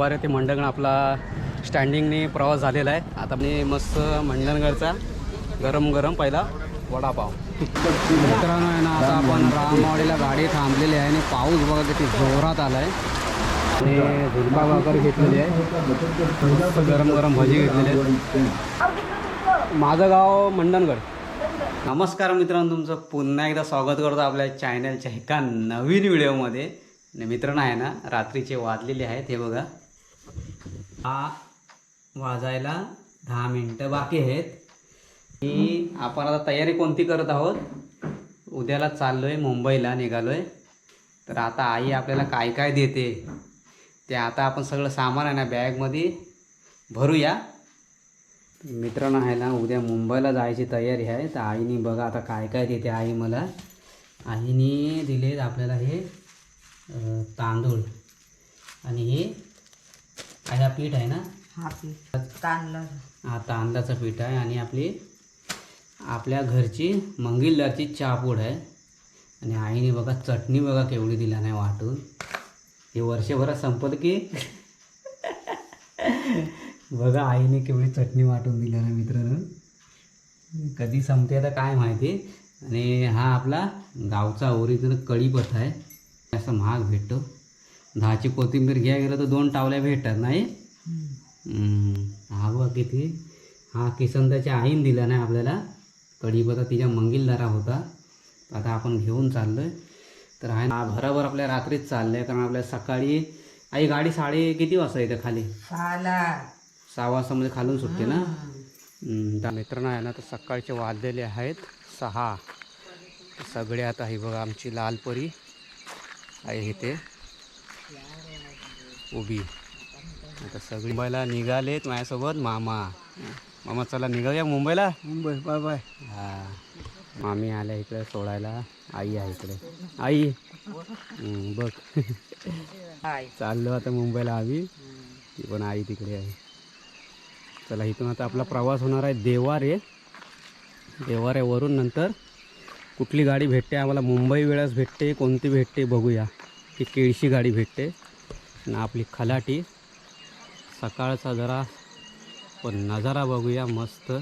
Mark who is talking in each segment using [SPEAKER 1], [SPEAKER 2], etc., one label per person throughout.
[SPEAKER 1] मग ते मंडणगड आपला स्टँडिंगने प्रवास झालेला आहे. आता मी मस्त मंडणगडचा गरम गरम पहिला वडापाव. मित्रांनो आहे ना आता आपण रामवाडीला गाडी थांबलेली आहे आणि पाऊस बघा किती जोरात आला आहे आणि झुलबा भाकर घेतलेली आहे. गरम गरम भजी घेतलेली आहे. माझं गाव मंडणगड. नमस्कार मित्रांनो तुमचं पुन्हा एकदा स्वागत करतो आपल्या चॅनलच्या एका नवीन व्हिडिओमध्ये आणि मित्रांनो आहे ना रात्रीचे वाजलेले आहेत हे बघा. हा वाजायला दहा मिनटं बाकी आहेत. की आपण आता तयारी कोणती करत आहोत? उद्याला चाललो आहे मुंबईला निघालो आहे तर आता आई आपल्याला काय काय देते ते आता आपण सगळं सामान आहे ना बॅगमध्ये भरूया. मित्रांनो आहे ना उद्या मुंबईला जायची तयारी आहे. तर आईने बघा आता काय काय देते आई मला. आईने दिले आपल्याला हे तांदूळ आणि हे आया पीठ आहे ना?
[SPEAKER 2] हा पीठ. तांदळा
[SPEAKER 1] हा तांदळाचं पीठ आहे आणि आपली आपल्या घरची मंगिलदारची चहापूड आहे. आणि आईने बघा चटणी बघा केवढी दिला नाही वाटून. हे वर्षभरात संपलं की? बघा आईने केवढी चटणी वाटून दिली ना मित्रांनो. कधी संपते आता काय माहिती? आणि हा आपला गावचा ओरिजिनल कढीपत्ता आहे. असं महाग भेटतो. दहाची कोथिंबीर घ्या गेलं तर दोन टावल्या भेटतात नाही? हा बघ किती हा किसनदाच्या आईन दिला नाही आपल्याला. कढीपत्ता तिच्या मंगिलदारा होता. आता आपण घेऊन चाललो आहे तर आहे ना भराभर आपल्या रात्रीच चाललं आहे कारण आपल्या सकाळी आई गाडी साडे किती वाजता येते खाली? सहा वाजता मध्ये खालून सुटते ना? त्या मित्रांनो आहे ना तर सकाळचे वाजलेले आहेत सहा. सगळे आता ही बघा आमची लालपरी आहे इथे उभी. आता सगळी मुंबईला निघालेत माझ्यासोबत. मामा. मामा चला निघाऊया मुंबईला?
[SPEAKER 2] Mumbai bye bye.
[SPEAKER 1] हा. मामी आल्या इकडे सोडायला. आई आहे इकडे. आई. हम्म, बघ.
[SPEAKER 2] हाय.
[SPEAKER 1] चाललो आता मुंबईला आम्ही. ती पण आई तिकडे आहे. चला इथून आता आपला प्रवास होणार आहे देवारे. देवाऱ्यावरून नंतर कुठली गाडी भेटते आम्हाला मुंबई वेळाच भेटते कोणती भेटते बघूया. ही केळशी गाडी भेटते. आणि आपली खलाटी. सकाळचा जरा पण नजारा बघूया मस्त.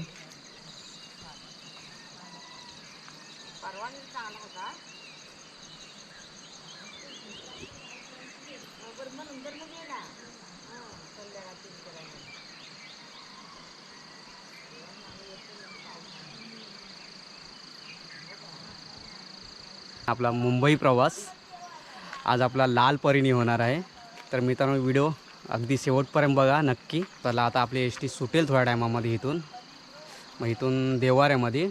[SPEAKER 1] आपला मुंबई प्रवास. आज आपला लाल परिणी होणार आहे. तर मित्रांनो व्हिडिओ अगदी शेवटपर्यंत बघा नक्की. चला आता आपली एस टी सुटेल थोड्या टायमामध्ये इथून. मग इथून देवाऱ्यामध्ये.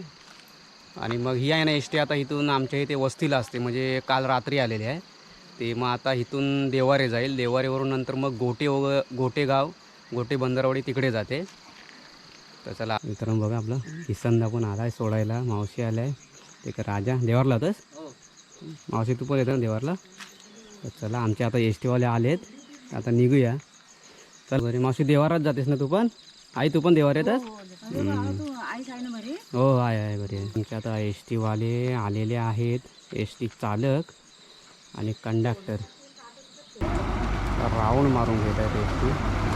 [SPEAKER 1] आणि मग ही आहे ना एस टी आता इथून आमच्या इथे वस्तीला असते म्हणजे काल रात्री आलेली आहे. ते मग आता इथून देवारे जाईल. देवारेवरून नंतर मग गोटे वग गोटेगाव गोटे बंदरवाडी तिकडे जाते. तर चला मित्रांनो बघा आपलं. किसनदा पण आला आहे सोडायला. मावशी आला आहे ते का राजा. देवारला होतंस? मावशी तू पण येतो ना देवारला? तर चला आमचे आता एस टीवाले आलेत. आता निघूया. चल बरे. मावशी देवारात जातेस ना तू पण? आई तू पण देवार येतस हो आहे आहे बरे आमचे आता एस टीवाले आलेले आहेत. एस टी चालक आणि कंडक्टर. राऊंड मारून घेत आहेत एस टी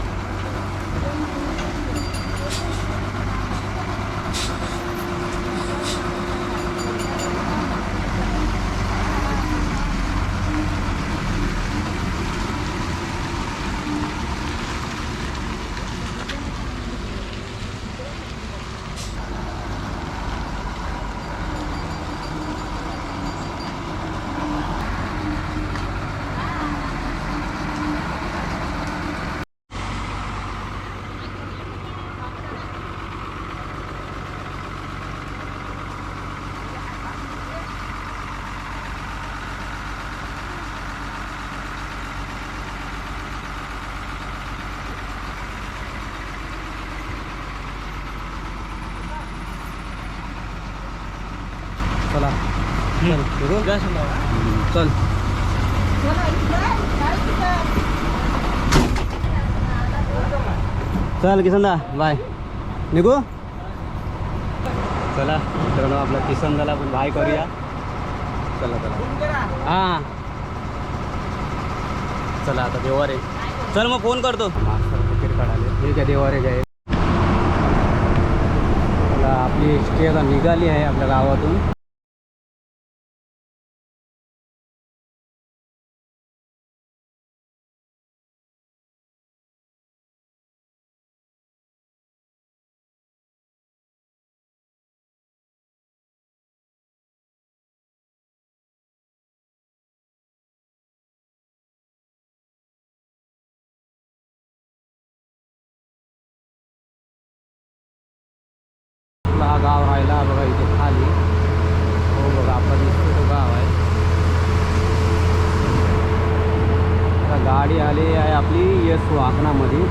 [SPEAKER 1] चला. चल हम्म, चल. चल किसनदा. बाय. निघू? चला. मित्रांनो आपला किसनदाला पण बाय करूया. चला चला. हां. चला आता देवार आहे चल मग फोन करतो. तिकीट काढाले हे काय देवारे काय मला आपली एस टी आता निघाली आहे आपल्या गावातून. आपला हा गाव राहिला बघा इथे खाली. हो बघा आपण तो गाव आहे. गाडी आली आहे आपली यस वाकणामध्ये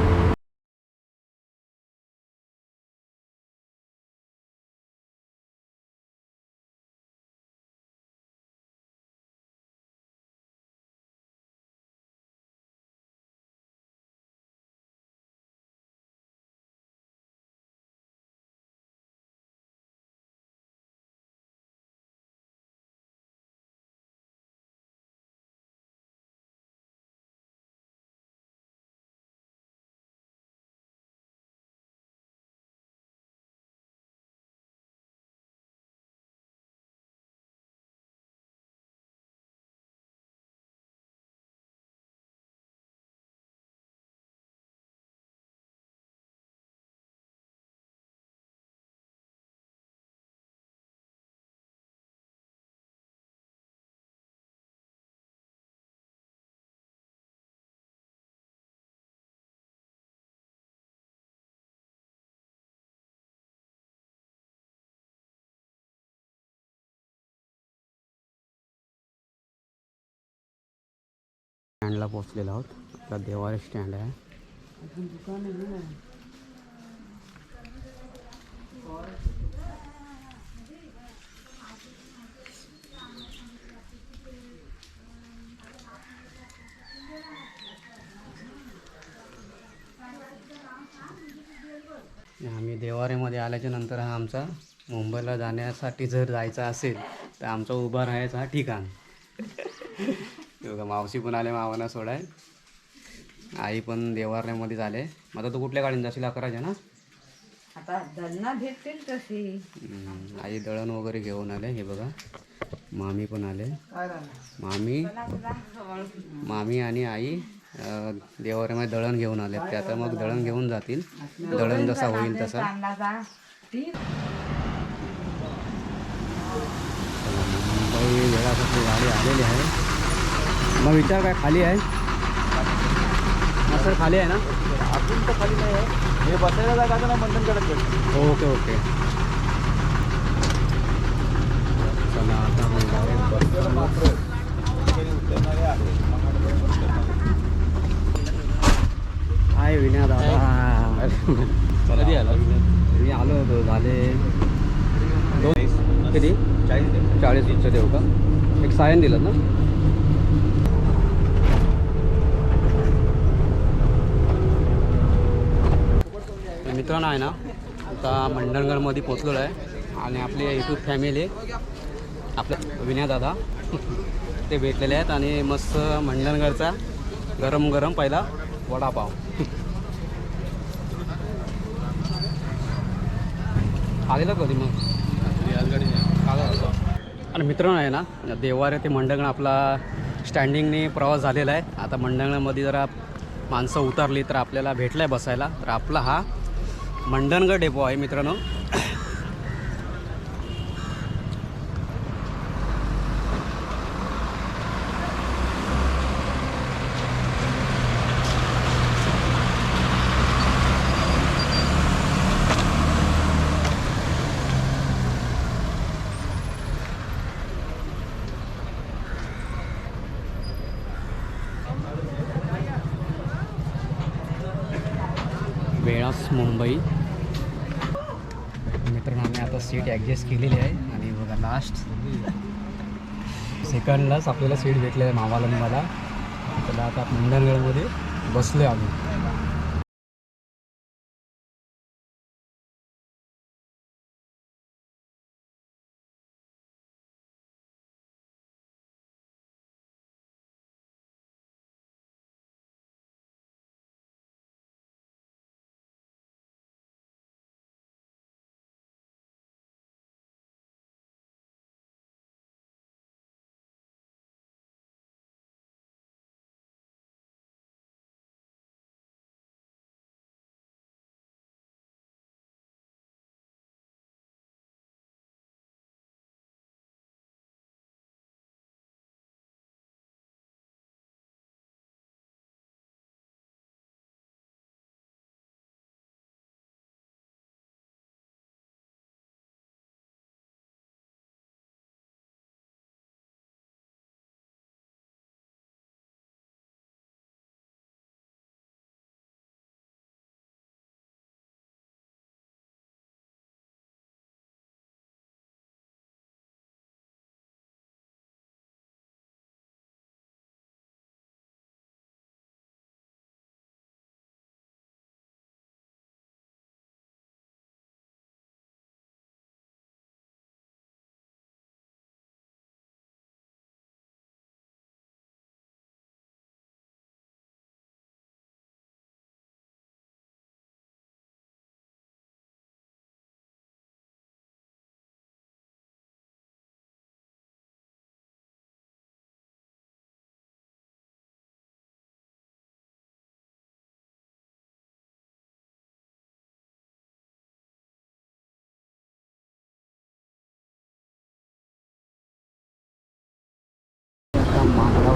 [SPEAKER 1] स्टँडला पोचलेलो आहोत. आपला देवारे स्टँड आहे. आम्ही देवारेमध्ये आल्याच्यानंतर हा आमचा मुंबईला जाण्यासाठी जर जायचा असेल तर आमचा उभा राहायचा हा ठिकाण. मावशी पण आले मावाना सोडाय आई पण देवारण्यामध्ये झाले. मग आता तू कुठल्या गाडीने जाशील? अकराच्या ना?
[SPEAKER 2] आता दलना भेटतील तशी.
[SPEAKER 1] आई दळण वगैरे घेऊन आले हे बघा. मामी पण आले. मामी? मामी आणि आई देवाऱ्यामध्ये दळण घेऊन आले. ते आता मग दळण घेऊन जातील. दळण जसा होईल तसा. मुंबई गाडी आलेली आहे. मग विचार काय खाली आहे हा सर खाली आहे ना
[SPEAKER 3] अजून तर खाली नाही आहे हे बसायला जागा ना मंडणगडात भेटते
[SPEAKER 1] ओके ओके चला आता आपण हाय विनया दादा
[SPEAKER 3] कधी आला
[SPEAKER 1] मी आलो होतो झाले दोन किती
[SPEAKER 3] चाळीस
[SPEAKER 1] चाळीस देऊ का एक सायन दिलं ना मित्रांनो आहे ना आता मंडणगडमध्ये पोचलेलो आहे आणि आपली यूट्यूब फॅमिली आपल्या विनय दादा ते भेटलेले आहेत आणि मस्त मंडणगडचा गरम गरम पहिला वडापाव. आलेला कधी मग? आणि मित्रांनो आहे ना देवारे ते मंडणगड आपला स्टँडिंगने प्रवास झालेला आहे. आता मंडणगडमध्ये जरा माणसं उतरली तर आपल्याला भेटलं आहे बसायला. तर आपला हा मंडणगड डेपो आहे मित्रांनो वेळास मुंबई मित्रांनो आम्ही आता सीट ॲडजस्ट केलेली आहे. आणि बघा लास्ट सेकंडलाच आपल्याला सीट भेटलेलं आहे मामाला आणि मला. त्याला आता मंडळगडमध्ये बसलो आम्ही.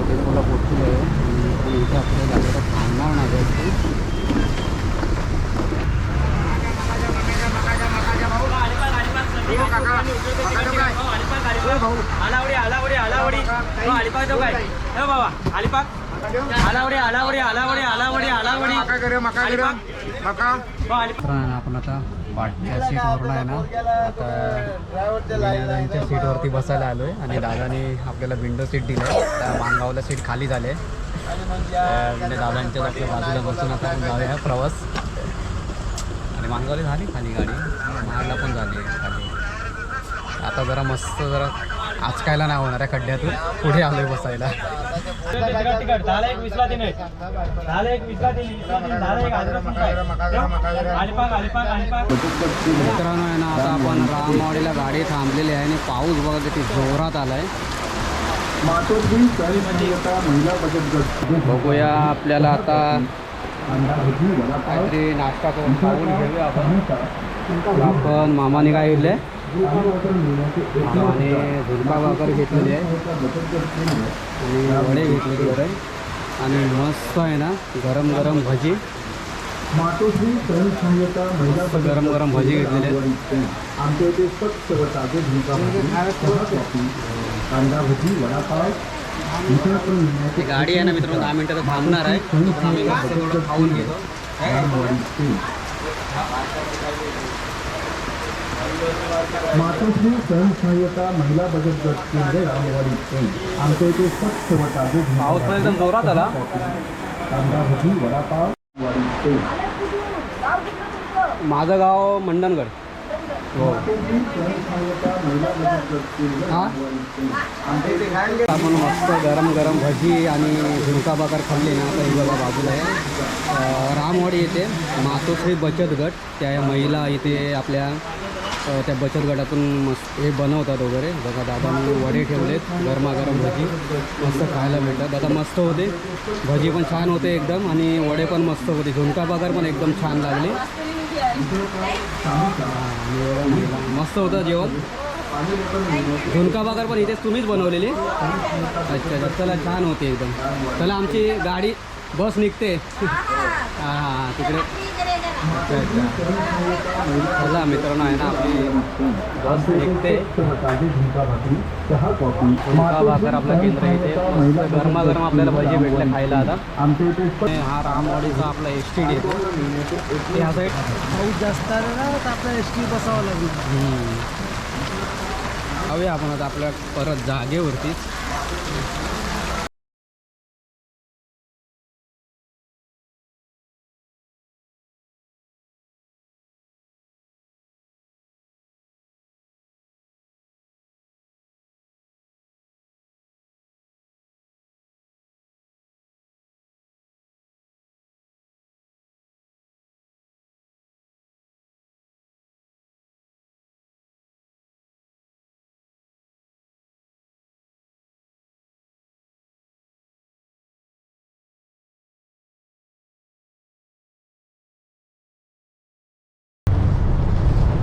[SPEAKER 1] डेपोला पोचलो आहे आणि इथे आपल्या जागेला थांबणार नाही
[SPEAKER 4] आलावडी आलावडी हो बाबा आलावडी आलावडी आलावडी आलावडी
[SPEAKER 1] आपण आता पाठच्या सीटवरून आहे ना आता सीटवरती बसायला आलो आहे आणि दादाने आपल्याला विंडो सीट दिलं आहे त्या मानगावला सीट खाली झाले म्हणजे दादांच्या आपल्या बाजूला बसून आता आपण जाऊया. प्रवास. आणि मानगावला झाली खाली गाडी. महाडला पण झाली खाली. आता जरा मस्त जरा आचकायला नाही होणार आहे खड्ड्यातून. पुढे आलोय बसायला. मित्रांनो आहे ना आता आपण रामवाडीला गाडी थांबलेली आहे आणि पाऊस बघा किती जोरात आलाय. बघूया आपल्याला आता काहीतरी नाश्ता करून खाऊन घेऊया आपण. आपण मामाने काय घेतलंय मामाने झुणका भाकर घेतलेली आहे. आणि वडे घेतलेले बरं आणि मस्त आहे ना गरम गरम भजी. मस्त गरम गरम भजी घेतलेले आहेत.
[SPEAKER 5] आमच्या इथे ताजे कांदा भजी वडापाव
[SPEAKER 1] ती गाडी आहे ना मित्रांनो दहा मिनटं तर थांबणार आहे. आम्ही खाऊन घेतो.
[SPEAKER 5] मातोश्री सैनिक संहिता महिला बचत गट केंद्र रामवाडी आमच्या इथे स्वच्छ व ताजे झुणका
[SPEAKER 1] पाऊस पण एकदम जोरात आला.
[SPEAKER 5] कांदा भजी वडापाव
[SPEAKER 1] माझं गाव मंडणगड. हो. आपण मस्त गरम गरम भजी आणि झुणका भाकर खाल्ली ना तर ही बाजूला आहे. रामवाडी येथे मातोश्री बचत गट त्या महिला इथे आपल्या त्या बचत गटातून मस्त हे बनवतात वगैरे. बघा दादाने वडे ठेवलेत गरमागरम भजी. मस्त खायला मिळतात. दादा मस्त होते. भजी पण छान होते एकदम आणि वडे पण मस्त होते. झुणका भाकर पण एकदम छान लागले. मस्त होतं जेवण. झुणका भाकर पण इथेच तुम्हीच बनवलेली. अच्छा अच्छा. चला छान होते एकदम. चला आमची गाडी बस निघते. हां हां तिकडे. चला मित्रांनो आहे ना आपली निघते
[SPEAKER 5] झुणका भाकरी
[SPEAKER 1] आपलं केंद्र इथे. गरमागरम आपल्याला भजी भेटले खायला आता.
[SPEAKER 5] आमच्या इथे
[SPEAKER 1] हा रामवाडीचा आपला एस टी येतो ह्या साईड
[SPEAKER 4] पाऊस जास्त आला ना तर आपल्याला एस टी बसावं लागेल
[SPEAKER 1] जाऊया आपण आता आपल्या परत जागेवरती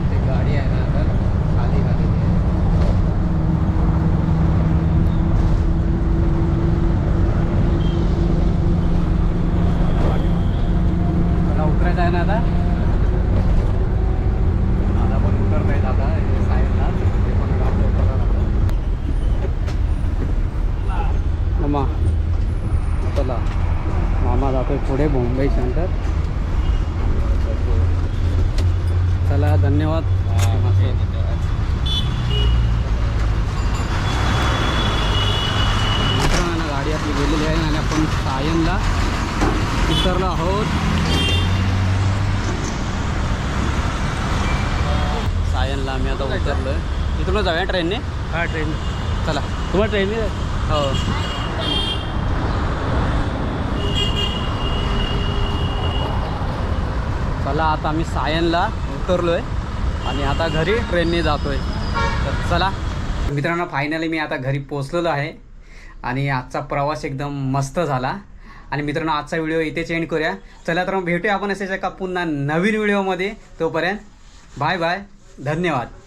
[SPEAKER 1] ते गाडी आहे ना आता खाली खाली मला उतरायचं आहे ना आता आता पण उतरत आहेत आता हे साईडला ते पण गाव उतरायला लागलं. मामा चला मामा जातोय पुढे मुंबई सेंटर चला धन्यवाद मित्रांनो गाडी आपली गेलेली आहे आणि आपण सायनला उतरलो आहोत सायनला आम्ही आता उतरलो आहे इथून जाऊया ट्रेनने?
[SPEAKER 4] हा ट्रेन.
[SPEAKER 1] चला.
[SPEAKER 4] तुम्हाला ट्रेनने
[SPEAKER 1] हो. चला आता आम्ही सायनला उतरलो आहे आणि आता घरी ट्रेनने जातो आहे तर चला. मित्रांनो फायनली मी आता घरी पोचलेलो आहे आणि आजचा प्रवास एकदम मस्त झाला. आणि मित्रांनो आजचा व्हिडिओ इथेच एंड करूया. चला तर मग भेटूया आपण असेच एका पुन्हा नवीन व्हिडिओमध्ये. तोपर्यंत बाय बाय धन्यवाद.